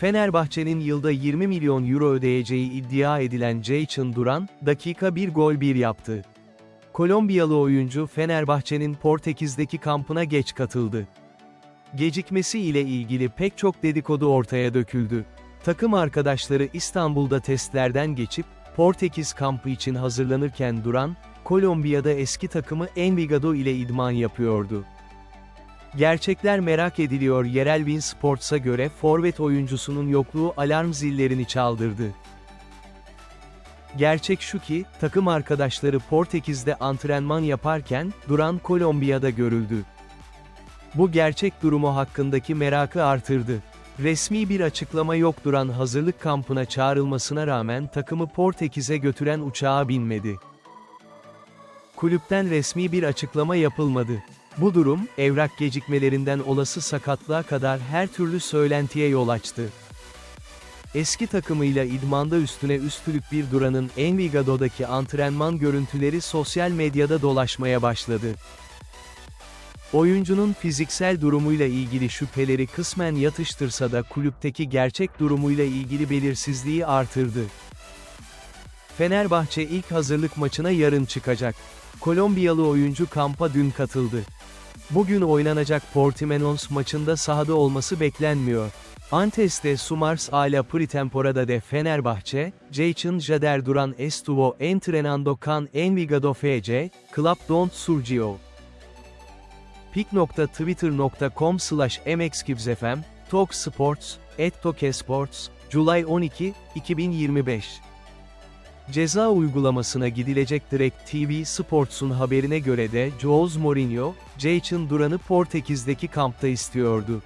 Fenerbahçe'nin yılda 20 milyon euro ödeyeceği iddia edilen Jayson Duran, dakika bir gol bir yaptı. Kolombiyalı oyuncu Fenerbahçe'nin Portekiz'deki kampına geç katıldı. Gecikmesi ile ilgili pek çok dedikodu ortaya döküldü. Takım arkadaşları İstanbul'da testlerden geçip, Portekiz kampı için hazırlanırken Duran, Kolombiya'da eski takımı Envigado ile idman yapıyordu. Gerçekler merak ediliyor yerel Win Sports'a göre forvet oyuncusunun yokluğu alarm zillerini çaldırdı. Gerçek şu ki, takım arkadaşları Portekiz'de antrenman yaparken, Duran Kolombiya'da görüldü. Bu gerçek durumu hakkındaki merakı artırdı. Resmi bir açıklama yok Duran hazırlık kampına çağrılmasına rağmen takımı Portekiz'e götüren uçağa binmedi. Kulüpten resmi bir açıklama yapılmadı. Bu durum, evrak gecikmelerinden olası sakatlığa kadar her türlü söylentiye yol açtı. Eski takımıyla idmanda üstüne üstlük bir Duran'ın Envigado'daki antrenman görüntüleri sosyal medyada dolaşmaya başladı. Oyuncunun fiziksel durumuyla ilgili şüpheleri kısmen yatıştırsa da kulüpteki gerçek durumuyla ilgili belirsizliği artırdı. Fenerbahçe ilk hazırlık maçına yarın çıkacak. Kolombiyalı oyuncu kampa dün katıldı. Bugün oynanacak Portimenos maçında sahada olması beklenmiyor. Antes'te Sumars a la pretemporada de Fenerbahçe, Jayson Jader Duran estuvo entrenando con Envigado FC, Club Don't Surgio. pik.twitter.com slash mxkibzfm, Talk Sports, et Toke Sports, July 12, 2025 Ceza uygulamasına gidilecek Direkt TV Sports'un haberine göre de Jose Mourinho, Jayson Duran'ı Portekiz'deki kampta istiyordu.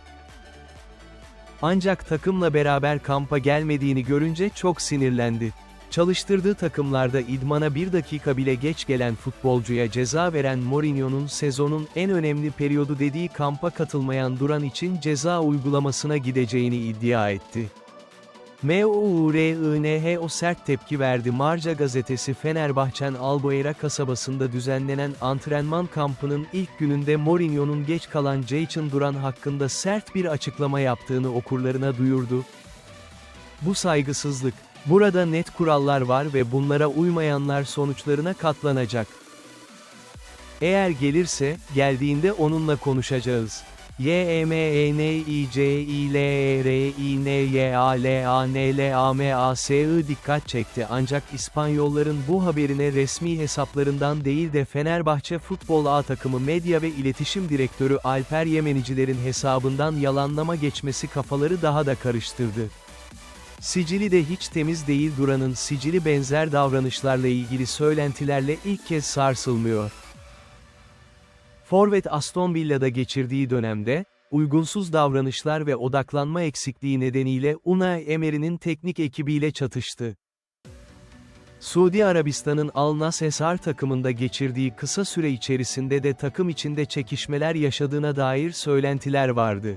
Ancak takımla beraber kampa gelmediğini görünce çok sinirlendi. Çalıştırdığı takımlarda idmana bir dakika bile geç gelen futbolcuya ceza veren Mourinho'nun sezonun en önemli periyodu dediği kampa katılmayan Duran için ceza uygulamasına gideceğini iddia etti. MURINHO sert tepki verdi. Marca gazetesi Fenerbahçen Alboyera kasabasında düzenlenen antrenman kampının ilk gününde Mourinho'nun geç kalan Jayson Duran hakkında sert bir açıklama yaptığını okurlarına duyurdu. Bu saygısızlık. Burada net kurallar var ve bunlara uymayanlar sonuçlarına katlanacak. Eğer gelirse, geldiğinde onunla konuşacağız. Y M E N I C I L R I N Y A L A N L A M A S I dikkat çekti ancak İspanyolların bu haberine resmi hesaplarından değil de Fenerbahçe Futbol A takımı medya ve iletişim direktörü Alper Yemenicilerin hesabından yalanlama geçmesi kafaları daha da karıştırdı. Sicili de hiç temiz değil Duran'ın sicili benzer davranışlarla ilgili söylentilerle ilk kez sarsılmıyor. Forvet Aston Villa'da geçirdiği dönemde, uygunsuz davranışlar ve odaklanma eksikliği nedeniyle Unai Emery'nin teknik ekibiyle çatıştı. Suudi Arabistan'ın Al Nassr takımında geçirdiği kısa süre içerisinde de takım içinde çekişmeler yaşadığına dair söylentiler vardı.